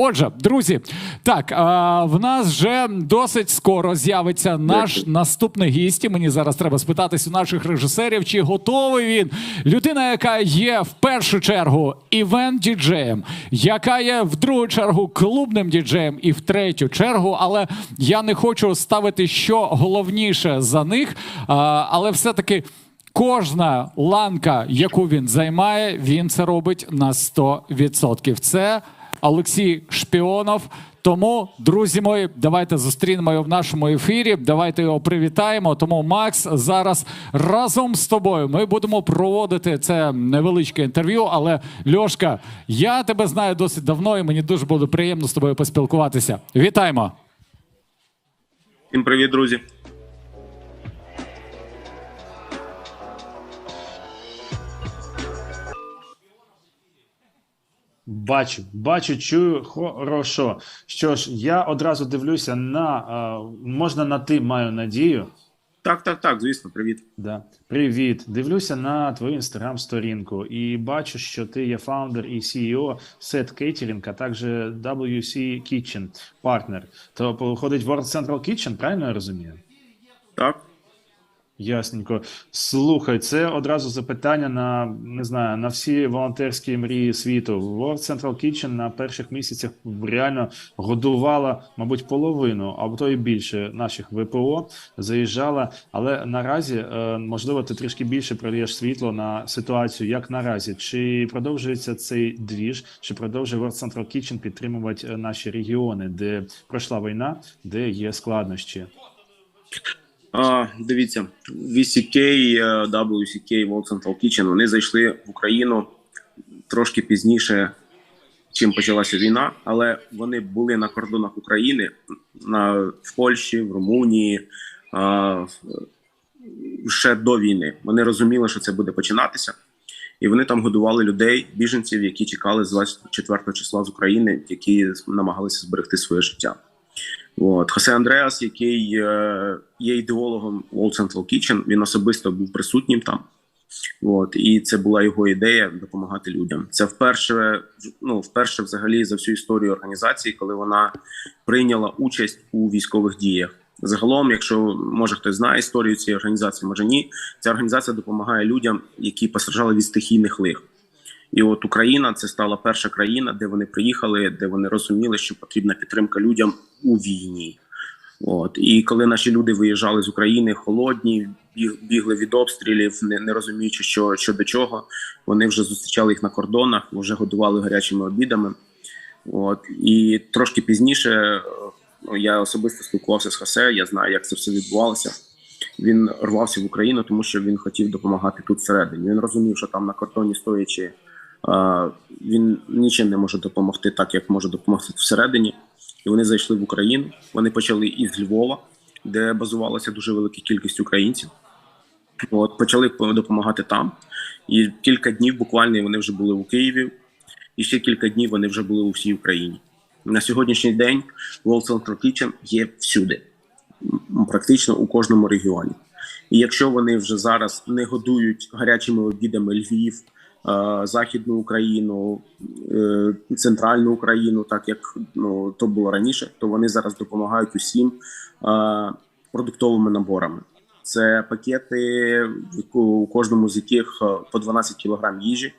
Отже, друзі, так а, в нас вже досить скоро з'явиться наш наступний гість. І Мені зараз треба спитатись у наших режисерів, чи готовий він. Людина, яка є в першу чергу івент діджеєм, яка є в другу чергу клубним діджеєм, і в третю чергу, але я не хочу ставити що головніше за них, а, але все-таки. Кожна ланка, яку він займає, він це робить на 100%. Це Олексій Шпіонов. Тому, друзі мої, давайте зустрінемо його в нашому ефірі. Давайте його привітаємо. Тому, Макс, зараз разом з тобою ми будемо проводити це невеличке інтерв'ю. Але Льошка, я тебе знаю досить давно, і мені дуже буде приємно з тобою поспілкуватися. Вітаємо! Всім привіт, друзі. Бачу, бачу, чую хорошо. Що ж, я одразу дивлюся на е, можна на ти маю надію. Так, так, так, звісно, привіт. Да. Привіт. Дивлюся на твою інстаграм-сторінку і бачу, що ти є фаундер і CEO Set Catering, а також WC Kitchen партнер. То походить World Central Kitchen, правильно я розумію? Так. Ясненько. Слухай, це одразу запитання на не знаю на всі волонтерські мрії світу. World Central Kitchen на перших місяцях реально годувала, мабуть, половину, або то і більше наших ВПО заїжджала. Але наразі, е, можливо, ти трішки більше прольєш світло на ситуацію, як наразі, чи продовжується цей двіж, чи продовжує World Central Kitchen підтримувати е, наші регіони, де пройшла війна, де є складнощі. А, дивіться, VCK, WCK, World Central Kitchen, вони зайшли в Україну трошки пізніше, чим почалася війна, але вони були на кордонах України на, в Польщі, в Румунії а, ще до війни. Вони розуміли, що це буде починатися. І вони там годували людей, біженців, які тікали з 24 числа з України, які намагалися зберегти своє життя. От Хосе Андреас, який е, є ідеологом World Central Kitchen, він особисто був присутнім там. От і це була його ідея допомагати людям. Це вперше, ну вперше, взагалі, за всю історію організації, коли вона прийняла участь у військових діях. Загалом, якщо може хтось знає історію цієї організації, може ні, ця організація допомагає людям, які постраждали від стихійних лих. І от Україна це стала перша країна, де вони приїхали, де вони розуміли, що потрібна підтримка людям у війні. От і коли наші люди виїжджали з України, холодні, біг, бігли від обстрілів, не, не розуміючи, що, що до чого, вони вже зустрічали їх на кордонах, вже годували гарячими обідами. От і трошки пізніше ну, я особисто спілкувався з Хосе. Я знаю, як це все відбувалося. Він рвався в Україну, тому що він хотів допомагати тут всередині. Він розумів, що там на кордоні стоячи, він нічим не може допомогти, так як може допомогти всередині. І вони зайшли в Україну. Вони почали із Львова, де базувалася дуже велика кількість українців. От почали допомагати там. І кілька днів буквально вони вже були у Києві, і ще кілька днів вони вже були у всій Україні. На сьогоднішній день World Central Kitchen є всюди, практично у кожному регіоні. І якщо вони вже зараз не годують гарячими обідами Львів, Західну Україну, е, центральну Україну, так як ну то було раніше, то вони зараз допомагають усім е, продуктовими наборами. Це пакети, у кожному з яких е, по 12 кілограм їжі,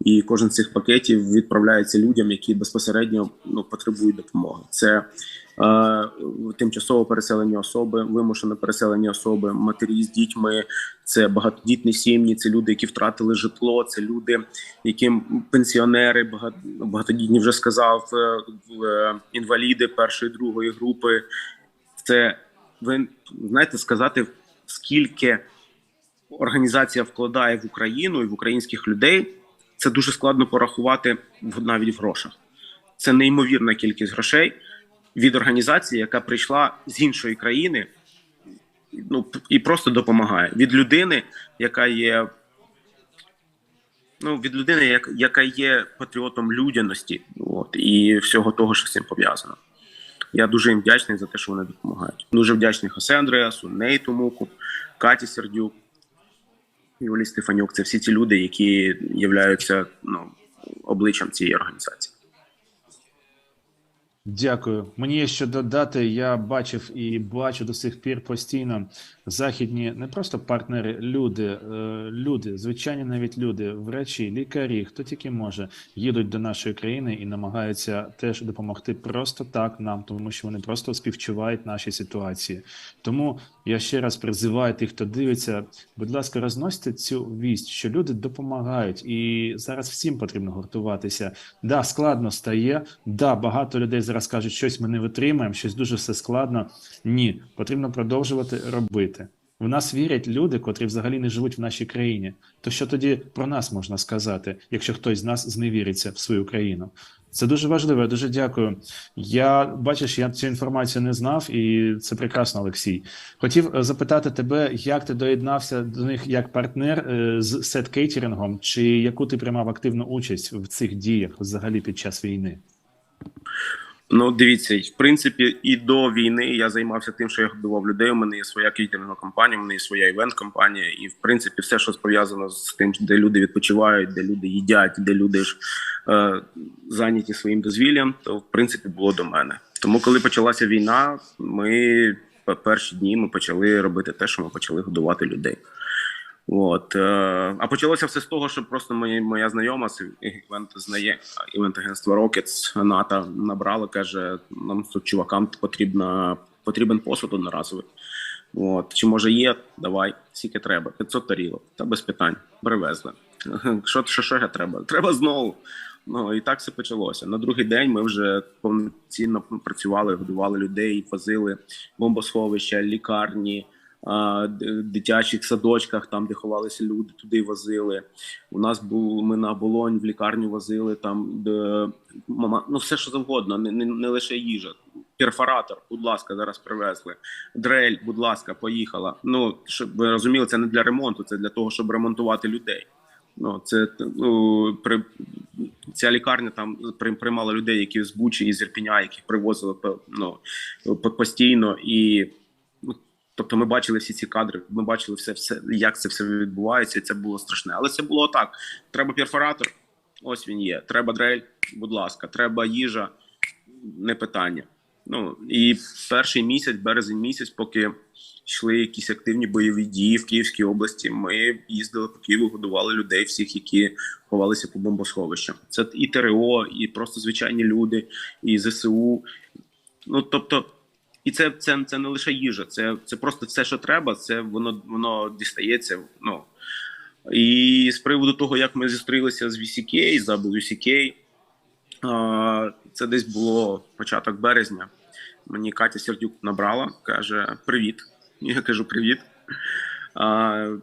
і кожен з цих пакетів відправляється людям, які безпосередньо ну, потребують допомоги. Це е, тимчасово переселені особи, вимушено переселені особи, матері з дітьми, це багатодітні сім'ї, це люди, які втратили житло, це люди, яким пенсіонери, багатодітні вже сказав, е, е, інваліди першої другої групи. Це ви знаєте сказати, скільки організація вкладає в Україну і в українських людей. Це дуже складно порахувати навіть в грошах. Це неймовірна кількість грошей від організації, яка прийшла з іншої країни, ну і просто допомагає від людини, яка є. Ну, від людини, як, яка є патріотом людяності, от і всього того, що з цим пов'язано. Я дуже їм вдячний за те, що вони допомагають. Дуже вдячний Хосе Андреасу, Нейту Муку, Каті Сердюк, Юлії Стефанюк. Це всі ці люди, які являються ну, обличчям цієї організації. Дякую. Мені є що додати. Я бачив і бачу до сих пір постійно західні не просто партнери, люди, е, люди, звичайні навіть люди, врачі, лікарі, хто тільки може, їдуть до нашої країни і намагаються теж допомогти просто так нам, тому що вони просто співчувають нашій ситуації. Тому я ще раз призиваю тих, хто дивиться, будь ласка, розносьте цю вість, що люди допомагають, і зараз всім потрібно гуртуватися. Да, складно стає. Да, багато людей зараз кажуть, щось ми не витримаємо, щось дуже все складно. Ні, потрібно продовжувати робити. В нас вірять люди, котрі взагалі не живуть в нашій країні. То що тоді про нас можна сказати, якщо хтось з нас зневіриться в свою країну? Це дуже важливо. Я дуже дякую. Я бачиш, я цю інформацію не знав, і це прекрасно, Олексій. Хотів е, запитати тебе, як ти доєднався до них як партнер е, з сет кейтерингом, чи яку ти приймав активну участь в цих діях взагалі під час війни? Ну, дивіться, в принципі, і до війни я займався тим, що я годував людей. У мене є своя кейтерингова компанія, у мене є своя івент-компанія, і в принципі, все, що пов'язано з тим, де люди відпочивають, де люди їдять, де люди ж е, зайняті своїм дозвіллям, то в принципі було до мене. Тому, коли почалася війна, ми перші дні ми почали робити те, що ми почали годувати людей. От е, а почалося все з того, що просто моя, моя знайома з івент знає івент агентства Rockets Ната набрала, каже: нам тут чувакам потрібна потрібен посуд одноразовий. От чи може є? Давай, скільки треба? 500 тарілок. Та без питань привезли. Що що, що треба? Треба знову. Ну і так все почалося. На другий день ми вже повноцінно працювали, годували людей, возили бомбосховища, лікарні дитячих садочках, там де ховалися люди, туди возили. У нас був ми на оболонь в лікарню возили там, де мама, ну все що завгодно, не, не, не лише їжа. Перфоратор, будь ласка, зараз привезли. Дрель, будь ласка, поїхала. Ну щоб ви розуміли, це не для ремонту, це для того, щоб ремонтувати людей. Ну це ну, при ця лікарня там при- приймала людей, які з Бучі з Ірпіня, яких привозили ну, постійно і. Тобто ми бачили всі ці кадри, ми бачили все, все, як це все відбувається, і це було страшне. Але це було так: треба перфоратор, ось він є. Треба дрель, будь ласка, треба їжа, не питання. Ну і перший місяць, березень місяць, поки йшли якісь активні бойові дії в Київській області, ми їздили по Києву, годували людей, всіх, які ховалися по бомбосховищам. Це і ТРО, і просто звичайні люди, і ЗСУ. Ну тобто. І це, це, це не лише їжа, це, це просто все, що треба. Це воно воно дістається. Ну і з приводу того, як ми зустрілися з VCK, з WCK, це десь було початок березня. Мені Катя Сердюк набрала, каже: Привіт. Я кажу: Привіт.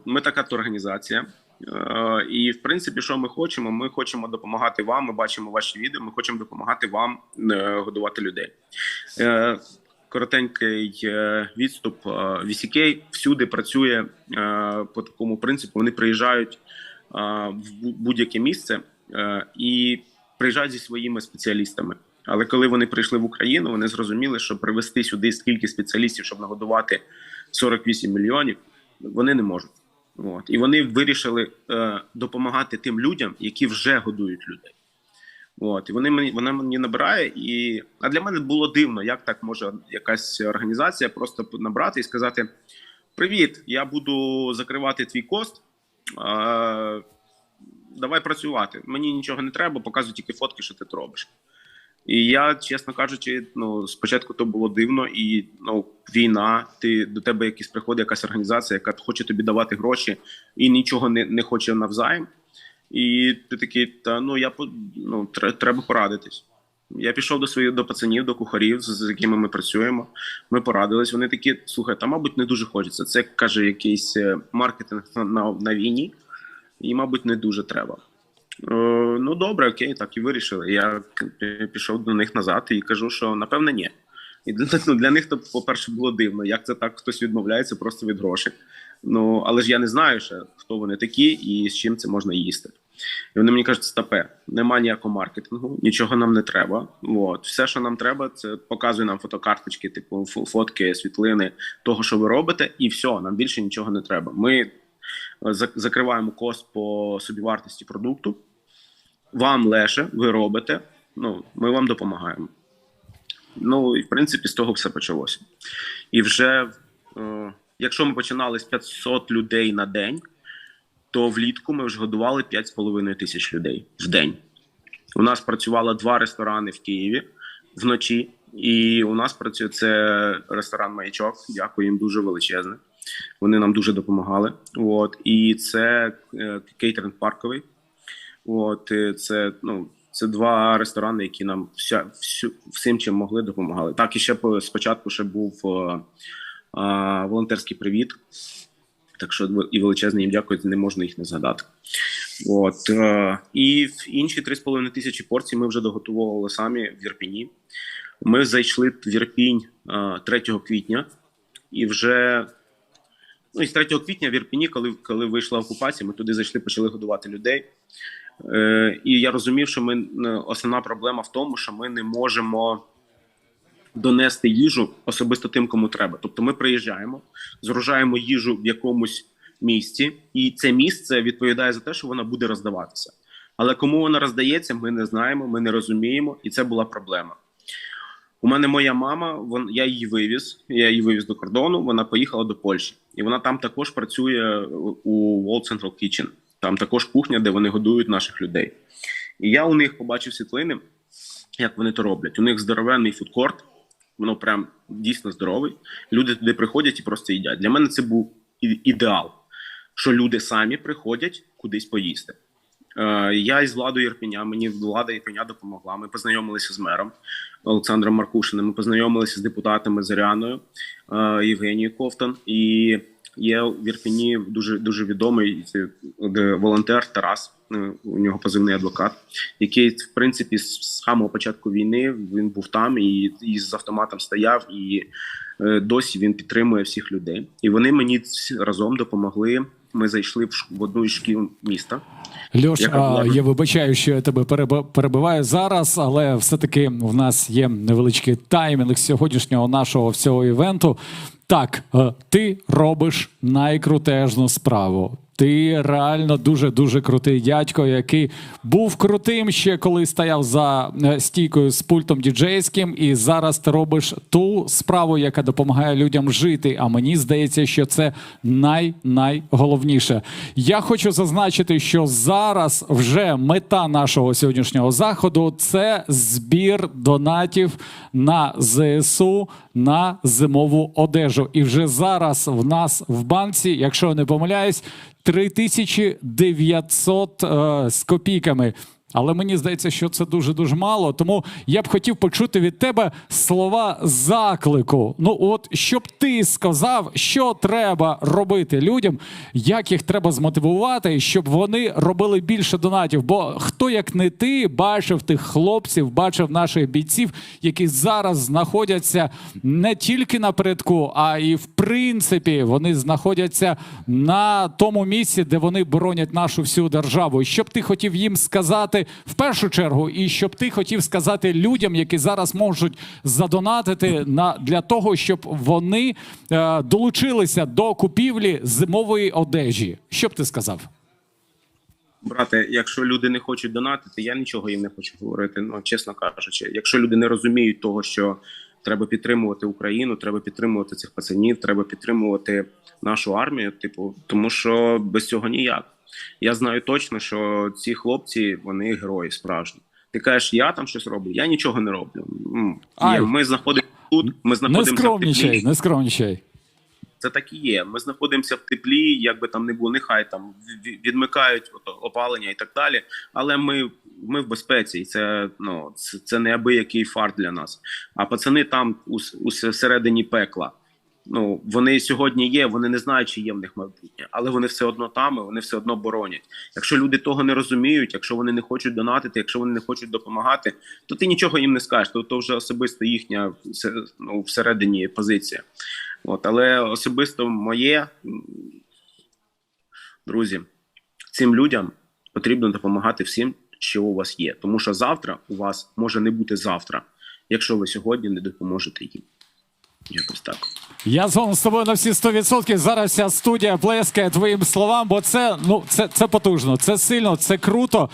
Ми така то організація. Е, І в принципі, що ми хочемо? Ми хочемо допомагати вам. Ми бачимо ваші відео. Ми хочемо допомагати вам е, годувати людей. Е, Коротенький е, відступ. Е, VCK всюди працює е, по такому принципу. Вони приїжджають е, в будь-яке місце е, і приїжджають зі своїми спеціалістами. Але коли вони прийшли в Україну, вони зрозуміли, що привезти сюди стільки спеціалістів, щоб нагодувати 48 мільйонів, вони не можуть. От і вони вирішили е, допомагати тим людям, які вже годують людей. От і вони мені вона мені набирає, і а для мене було дивно, як так може якась організація просто набрати і сказати: Привіт, я буду закривати твій кост. Е, давай працювати. Мені нічого не треба, показуй тільки фотки, що ти робиш. І я, чесно кажучи, ну спочатку то було дивно, і ну війна. Ти до тебе якась приходить якась організація, яка хоче тобі давати гроші і нічого не, не хоче навзаєм. І ти такий, та ну я ну, треба порадитись. Я пішов до своїх до пацанів, до кухарів, з, якими ми працюємо. Ми порадились. Вони такі, слухай, та мабуть, не дуже хочеться. Це каже якийсь е, маркетинг на, на, на війні, і, мабуть, не дуже треба. Е, ну добре, окей, так і вирішили. Я пішов до них назад і кажу, що напевне ні. І для, ну, для них то, по-перше, було дивно, як це так хтось відмовляється просто від грошей. Ну але ж я не знаю ще, хто вони такі і з чим це можна їсти. І вони мені кажуть, стапе, нема ніякого маркетингу, нічого нам не треба. От все, що нам треба, це показує нам фотокарточки, типу фо- фотки, світлини того, що ви робите, і все, нам більше нічого не треба. Ми е, закриваємо кост по собівартості продукту. Вам леше, ви робите. Ну, ми вам допомагаємо. Ну і в принципі з того все почалося. І вже е, якщо ми починали з 500 людей на день, то влітку ми вже годували 5,5 тисяч людей в день. У нас працювало два ресторани в Києві вночі, і у нас працює це ресторан Маячок. Дякую їм дуже величезне. Вони нам дуже допомагали. От і це е, кейтеринг парковий. От е, це ну. Це два ресторани, які нам вся, всю, всім чим могли допомагали. Так, і ще по- спочатку ще був е, волонтерський привіт. Так що і величезне їм дякую, не можна їх не згадати. От е, і в інші 3,5 тисячі порцій ми вже доготовували самі в Ірпіні. Ми зайшли в Ірпінь е, 3 квітня, і вже ну, і з 3 квітня в Ірпіні, коли, коли вийшла окупація, ми туди зайшли, почали годувати людей. Е, і я розумів, що ми е, основна проблема в тому, що ми не можемо донести їжу особисто тим, кому треба. Тобто, ми приїжджаємо, згружаємо їжу в якомусь місці, і це місце відповідає за те, що вона буде роздаватися. Але кому вона роздається, ми не знаємо, ми не розуміємо, і це була проблема. У мене моя мама, вон, я її вивіз, я її вивіз до кордону, вона поїхала до Польщі. І вона там також працює у World Central Kitchen. Там також кухня, де вони годують наших людей. І я у них побачив світлини, як вони то роблять. У них здоровенний фудкорт, воно прям дійсно здоровий. Люди туди приходять і просто їдять. Для мене це був ідеал, що люди самі приходять кудись поїсти. Е, Я із владою Єрпеня, мені влада Єрпеня допомогла. Ми познайомилися з мером Олександром Маркушиним. Ми познайомилися з депутатами Зоряною е, Євгенією Ковтон. І є в Ірпіні дуже дуже відомий е, волонтер Тарас. Е, У нього позивний адвокат, який в принципі з самого початку війни він був там і, і з автоматом стояв, і е, досі він підтримує всіх людей. І вони мені разом допомогли. Ми зайшли в, в одну із шкіл міста. Льош, Яка була? я вибачаю, що я тебе переб- перебиваю зараз, але все-таки в нас є невеличкий таймінг сьогоднішнього нашого всього івенту. Так, е, ти робиш найкрутежну справу. Ти реально дуже дуже крутий дядько, який був крутим ще коли стояв за е, стійкою з пультом діджейським, і зараз ти робиш ту справу, яка допомагає людям жити. А мені здається, що це най найголовніше. Я хочу зазначити, що зараз вже мета нашого сьогоднішнього заходу це збір донатів на ЗСУ на зимову одежу. І вже зараз в нас в банці, якщо не помиляюсь, 3900 е, з копійками. Але мені здається, що це дуже дуже мало. Тому я б хотів почути від тебе слова заклику. Ну, от щоб ти сказав, що треба робити людям, як їх треба змотивувати, щоб вони робили більше донатів. Бо хто як не ти бачив тих хлопців, бачив наших бійців, які зараз знаходяться не тільки напередку, а і в принципі вони знаходяться на тому місці, де вони боронять нашу всю державу. І що б ти хотів їм сказати в першу чергу, і щоб ти хотів сказати людям, які зараз можуть задонатити на для того, щоб вони е, долучилися до купівлі зимової одежі. Що б ти сказав? Брате, якщо люди не хочуть донатити, я нічого їм не хочу говорити. Ну чесно кажучи, якщо люди не розуміють того, що треба підтримувати Україну, треба підтримувати цих пацанів, треба підтримувати нашу армію. Типу, тому що без цього ніяк. Я знаю точно, що ці хлопці вони герої справжні. Ти кажеш, я там щось роблю, я нічого не роблю. Ай. Ми знаходимося тут, ми знаходимося скромнічай, не скромнічай. Це так і є. Ми знаходимося в теплі, як би там не було, нехай там відмикають опалення і так далі. Але ми, ми в безпеці, і це ну це, це неабиякий фарт для нас. А пацани там у, у середині пекла. Ну вони сьогодні є, вони не знають, чи є в них майбутнє, але вони все одно там, і вони все одно боронять. Якщо люди того не розуміють, якщо вони не хочуть донатити, якщо вони не хочуть допомагати, то ти нічого їм не скажеш. То, то вже особисто їхня ну, всередині позиція. От, але особисто моє, друзі, цим людям потрібно допомагати всім, що у вас є. Тому що завтра у вас може не бути завтра, якщо ви сьогодні не допоможете їм. Якось так. Я згоден з тобою на всі 100%. Зараз вся студія плескає твоїм словам, бо це ну це, це потужно, це сильно, це круто.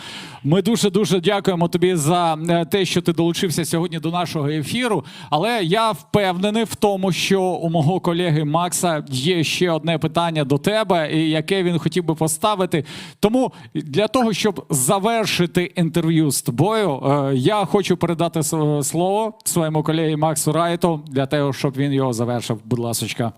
Ми дуже дуже дякуємо тобі за е, те, що ти долучився сьогодні до нашого ефіру. Але я впевнений в тому, що у мого колеги Макса є ще одне питання до тебе, і яке він хотів би поставити. Тому для того, щоб завершити інтерв'ю з тобою, е, я хочу передати слово своєму колегі Максу Райту для того, щоб він його завершив. Будь ласочка.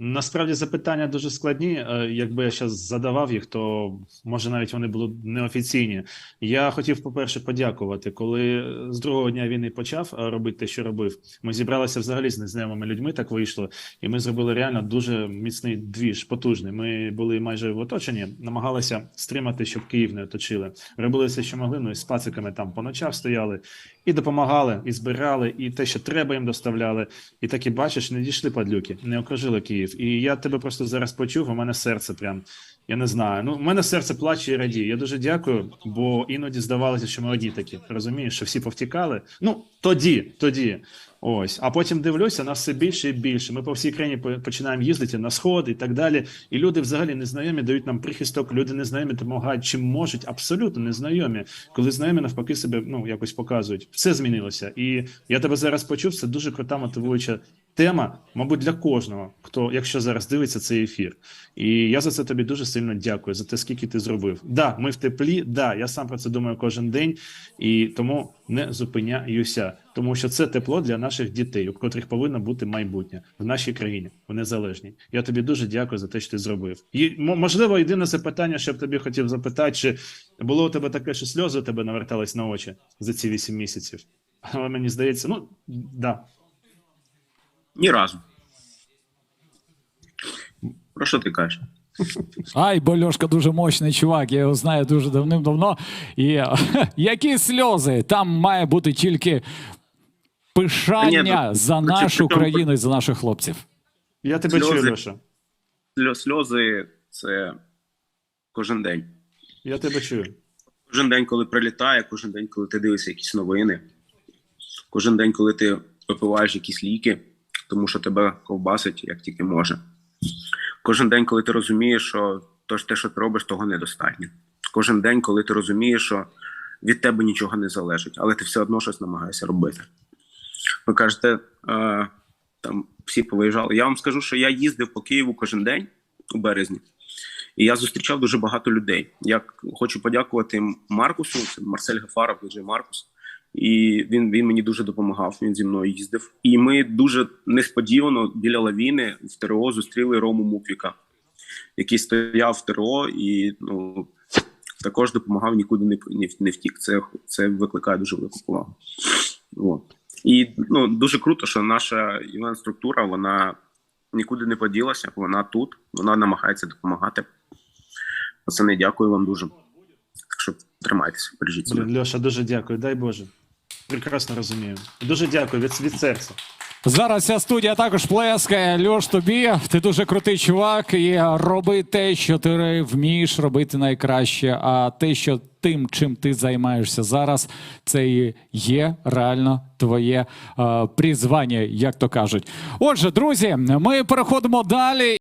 Насправді запитання дуже складні. Е, Якби я зараз задавав їх, то може навіть вони були неофіційні. Я хотів, по-перше, подякувати. Коли з другого дня війни почав е, робити те, що робив, ми зібралися взагалі з незнайомими людьми, так вийшло, і ми зробили реально дуже міцний двіж, потужний. Ми були майже в оточенні, намагалися стримати, щоб Київ не оточили. Робили все, що могли. Ну і з пациками там по ночах стояли і допомагали, і збирали, і те, що треба, їм доставляли. І так і бачиш, не дійшли падлюки, не окружили Київ. І я тебе просто зараз почув. У мене серце прям. Я не знаю. Ну, у мене серце плаче і радіє. Я дуже дякую, бо іноді здавалося, що ми одні такі. Розумієш, що всі повтікали. Ну, тоді, тоді. Ось. А потім дивлюся, нас все більше і більше. Ми по всій країні починаємо їздити на сход і так далі. І люди взагалі незнайомі дають нам прихисток. Люди незнайомі допомагають чим можуть, абсолютно незнайомі. Коли знайомі навпаки себе ну якось показують. Все змінилося. І я тебе зараз почув. Це дуже крута мотивуюча тема, мабуть, для кожного, хто, якщо зараз дивиться цей ефір. І я за це тобі дуже сильно дякую за те, скільки ти зробив. Да, ми в теплі, да, я сам про це думаю кожен день, і тому не зупиняюся, тому що це тепло для наших дітей, у котрих повинно бути майбутнє в нашій країні, в незалежній. Я тобі дуже дякую за те, що ти зробив. І можливо, єдине запитання, що я б тобі хотів запитати, чи було у тебе таке, що сльози у тебе навертались на очі за ці вісім місяців? Але мені здається, ну да. Ні разу. Про що ти кажеш? Ай, бо Льошка дуже мощний чувак, я його знаю дуже давним-давно. І які сльози? Там має бути тільки пишання Ні, ну, за нашу чому- країну і за наших хлопців. Я тебе Сльози. чую, Леша. Сльо- Сльози це кожен день. Я тебе чую. Кожен день, коли прилітає, кожен день, коли ти дивишся якісь новини, кожен день, коли ти випиваєш якісь ліки, тому що тебе ковбасить як тільки може. Кожен день, коли ти розумієш, що то те, що ти робиш, того недостатньо. Кожен день, коли ти розумієш, що від тебе нічого не залежить, але ти все одно щось намагаєшся робити. Ви кажете, е, там всі повиїжджали. Я вам скажу, що я їздив по Києву кожен день у березні. І я зустрічав дуже багато людей. Я хочу подякувати Маркусу, це Марсель Гафаров, вже Маркус. І він, він мені дуже допомагав. Він зі мною їздив. І ми дуже несподівано біля лавіни в ТРО зустріли Рому Муквіка, який стояв в ТРО і ну, також допомагав нікуди не, не, не втік. Це, це викликає дуже велику повагу. От. І ну, дуже круто, що наша івент-структура вона нікуди не поділася, вона тут, вона намагається допомагати. Пацани, дякую вам дуже. Так що тримайтеся, бережіть себе. Льоша, дуже дякую. Дай Боже. Прекрасно розумію. Дуже дякую від, від серця. Зараз ця студія також плескає. Льош, тобі ти дуже крутий чувак, і роби те, що ти вмієш робити найкраще. А те, що тим, чим ти займаєшся зараз, це і є реально твоє е, призвання, як то кажуть. Отже, друзі, ми переходимо далі.